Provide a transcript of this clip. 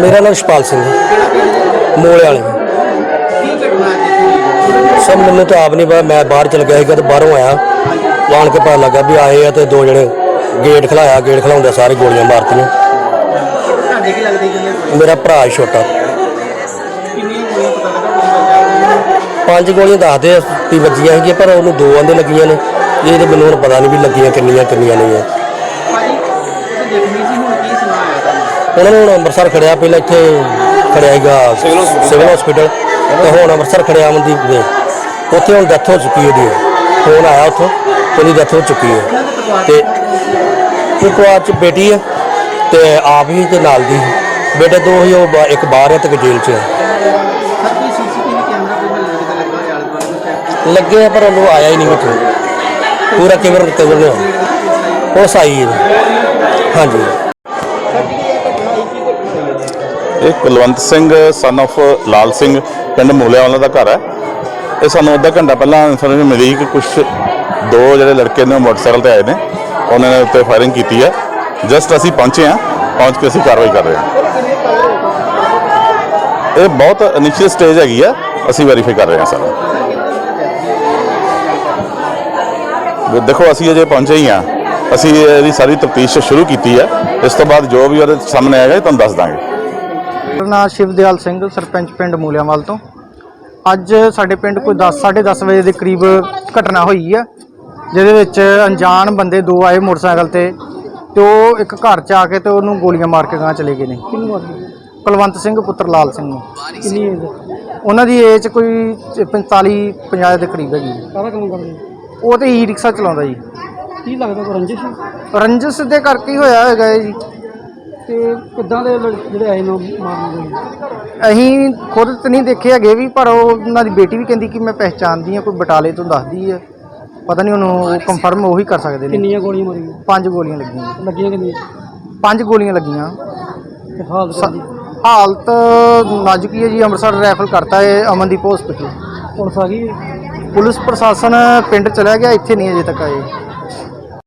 ਮੇਰਾ ਨਾਮ ਸ਼ਪਾਲ ਸਿੰਘ ਮੋਲੇ ਵਾਲੇ। ਸਭ ਮੈਨੂੰ ਤਾਂ ਆਪ ਨਹੀਂ ਪਤਾ, ਮੈਂ ਬਾਹਰ ਚਲ ਗਿਆ ਸੀਗਾ ਤੇ ਬਾਹਰੋਂ ਆਇਆ। ਆਣ ਕੇ ਪਤਾ ਲੱਗਾ ਵੀ ਆਏ ਆ ਤੇ ਦੋ ਜਣੇ ਗੇਟ ਖਲਾਇਆ, ਗੇਟ ਖਲਾਉਂਦੇ ਸਾਰੇ ਗੋਲੀਆਂ ਮਾਰਤੀਆਂ। ਤੁਹਾਡੇ ਕੀ ਲੱਗਦੇ ਜਿਹਨੇ ਗੋਲੀ ਮੇਰਾ ਭਰਾ ਸੀ ਛੋਟਾ। ਕਿੰਨੀ ਗੋਲੀਆਂ ਪਤਾ ਲੱਗਾ ਕੋਈ ਪੰਜ ਗੋਲੀਆਂ ਦੱਸਦੇ ਆ ਵੀ ਵੱਜੀਆਂ ਸੀਗੀਆਂ, ਪਰ ਉਹਨੂੰ ਦੋ ਆਂਦੇ ਲੱਗੀਆਂ ਨੇ। ਇਹ ਤੇ ਮੈਨੂੰ ਹੁਣ ਪਤਾ ਨਹੀਂ ਵੀ ਲੱਗੀਆਂ ਕਿੰਨੀਆਂ ਕਿੰਨੀਆਂ ਨਹੀਂ ਆ ਭਾਜੀ ਤੁਸੀਂ ਦੇਖਣੀ ਸੀ ਹੁਣ ਕੀ ਸੁਣਾ ਆਇਆ ਤੁਹਾਨੂੰ ਉਹਨਾਂ ਨੂੰ ਹੁਣ ਅੰਮ੍ਰਿਤਸਰ ਖੜਿਆ ਪਹਿਲਾਂ ਇੱਥੇ ਖੜਿਆ ਸੀਗਾ ਸਿਵਲ ਹਸਪੀਟਲ ਤੇ ਹੁਣ ਅੰਮ੍ਰਿਤਸਰ ਖੜਿਆ ਅਮਨਦੀਪ ਦੇ ਉੱਥੇ ਹੁਣ ਡੈਥ ਹੋ ਚੁੱਕੀ ਉਹਦੀ ਫੋਨ ਆਇਆ ਉੱਥੋਂ ਉਹਦੀ ਡੈਥ ਹੋ ਚੁੱਕੀ ਹੈ ਤੇ ਇੱਕ ਪਰਿਵਾਰ ਚ ਬੇਟੀ ਹੈ ਤੇ ਆਪ ਹੀ ਤੇ ਨਾਲ ਦੀ ਬੇਟੇ ਦੋ ਹੀ ਉਹ ਇੱਕ ਬਾਹਰ ਹੈ ਤੇ ਇੱਕ ਜੇਲ੍ਹ ਚ ਹੈ ਕੈਮਰਾ ਲੱਗਾ ਆ ਪਰ ਉਹਨੂੰ ਆਇਆ ਹੀ ਨਹੀਂ ਵਿੱਚ ਪੂਰਾ ਕਵਰ ਕਵਰ ਨਹੀਂ ਹੋਇਆ। ਉਹ ਸਾਈ ਹੈ ਹਾਂਜੀ। ਇਹ ਕੁਲਵੰਤ ਸਿੰਘ ਸਨ of ਲਾਲ ਸਿੰਘ, ਪਿੰਡ ਮੂਲਿਆਵਾਲਾ ਦਾ ਘਰ ਹੈ। ਇਹ ਸਾਨੂੰ ਅੱਧਾ ਘੰਟਾ ਪਹਿਲਾਂ ਇਨਫੋਰਮੇਸ਼ਨ ਮਿਲੀ ਕਿ ਕੁਝ ਦੋ ਜਿਹੜੇ ਲੜਕੇ ਨੇ ਉਹ ਮੋਟਰਸਾਈਕਲ ਤੇ ਆਏ ਨੇ। ਉਹਨਾਂ ਨੇ ਉੱਤੇ ਫਾਇਰਿੰਗ ਕੀਤੀ ਹੈ। ਜਸਟ ਅਸੀਂ ਪਹੁੰਚੇ ਹਾਂ, ਪਹੁੰਚ ਕੇ ਅਸੀਂ ਕਾਰਵਾਈ ਕਰ ਰਹੇ ਹਾਂ। ਇਹ ਬਹੁਤ ਇਨੀਸ਼ੀਅਲ ਸਟੇਜ ਹੈਗੀ ਆ ਅਸੀਂ ਵੈਰੀਫਾਈ ਕਰ ਰਹੇ ਹਾਂ ਸਰ। ਦੇਖੋ, ਅਸੀਂ ਅਜੇ ਪਹੁੰਚੇ ਹੀ ਹਾਂ। ਅਸੀਂ ਇਹਦੀ ਸਾਰੀ ਤਫਤੀਸ਼ ਸ਼ੁਰੂ ਕੀਤੀ ਹੈ। ਇਸ ਤੋਂ ਬਾਅਦ ਜੋ ਵੀ ਉਹਦੇ ਸਾਹਮਣੇ ਆਏਗਾ ਤੁਹਾਨੂੰ ਦੱਸ ਦਾਂਗੇ। ਮੇਰਾ ਨਾਮ ਸ਼ਿਵਦਿਆਲ ਸਿੰਘ ਸਰਪੰਚ ਪਿੰਡ ਮੂਲਿਆਂਵਾਲ ਤੋਂ। ਅੱਜ ਸਾਡੇ ਪਿੰਡ ਕੋਈ 10 10:30 ਵਜੇ ਦੇ ਕਰੀਬ ਘਟਨਾ ਹੋਈ ਆ ਜਿਹਦੇ ਵਿੱਚ ਅਣਜਾਣ ਬੰਦੇ ਦੋ ਆਏ ਮੋਟਰਸਾਈਕਲ ਤੇ ਤੇ ਉਹ ਇੱਕ ਘਰ 'ਚ ਆ ਕੇ ਤੇ ਉਹਨੂੰ ਗੋਲੀਆਂ ਮਾਰ ਕੇ ਗਾਂ ਚਲੇ ਗਏ ਨੇ। ਕੁਲਵੰਤ ਸਿੰਘ ਪੁੱਤਰ ਲਾਲ ਸਿੰਘ। ਨੂੰ ਕਿੰਨੀ ਏਜ ਉਹਨਾਂ ਦੀ ਏਜ ਕੋਈ 45 50 ਦੇ ਕਰੀਬ ਹੈਗੀ ਸਾਰਾ ਕੰਮ ਕਰਦੇ? ਉਹ ਤੇ ਈ ਰਿਕਸ਼ਾ ਚਲਾਉਂਦਾ ਜੀ। ਕੀ ਲੱਗਦਾ ਕੋਈ ਰੰਜਿਸ਼? ਰੰਜਸ ਦੇ ਕਰਕੇ ਹੀ ਹੋਇਆ ਹੈਗਾ ਜੀ। ਤੇ ਕਿੱਦਾਂ ਦੇ ਜਿਹੜੇ ਆਏ ਨੇ ਮਾਰਨ ਦੇ? ਅਸੀਂ ਖੁਦ ਤਾਂ ਨਹੀਂ ਦੇਖੇ ਹੈਗੇ ਵੀ ਪਰ ਉਹ ਉਹਨਾਂ ਦੀ ਬੇਟੀ ਵੀ ਕਹਿੰਦੀ ਕਿ ਮੈਂ ਪਹਿਚਾਣਦੀ ਹਾਂ ਕੋਈ ਬਟਾਲੇ ਤੋਂ ਦੱਸਦੀ ਹੈ। ਪਤਾ ਨਹੀਂ ਉਹਨੂੰ ਕੰਫਰਮ ਉਹੀ ਕਰ ਸਕਦੇ ਨੇ। ਕਿੰਨੀਆਂ ਗੋਲੀਆਂ ਮਾਰੀਆਂ? ਪੰਜ ਗੋਲੀਆਂ ਲੱਗੀਆਂ। ਲੱਗੀਆਂ ਕਿੰਨੀਆਂ? ਪੰਜ ਗੋਲੀਆਂ ਲੱਗੀਆਂ। ਤੇ ਹਾਲਤ ਸ- ਦੀ? ਹਾਲਤ ਨਾਜ਼ੁਕ ਹੀ ਹੈ ਜੀ ਅੰਮ੍ਰਿਤਸਰ ਰੈਫਰ ਕਰਤਾ ਹੈ ਅਮਨਦੀਪ ਹਸਪੀਟਲ ਪੁਲਿਸ ਆ ਗਈ? ਪੁਲਿਸ ਪ੍ਰਸ਼ਾਸਨ ਪਿੰਡ ਚਲਾ ਗਿਆ ਇੱਥੇ ਨਹੀਂ ਅਜੇ ਤੱਕ ਆਏ।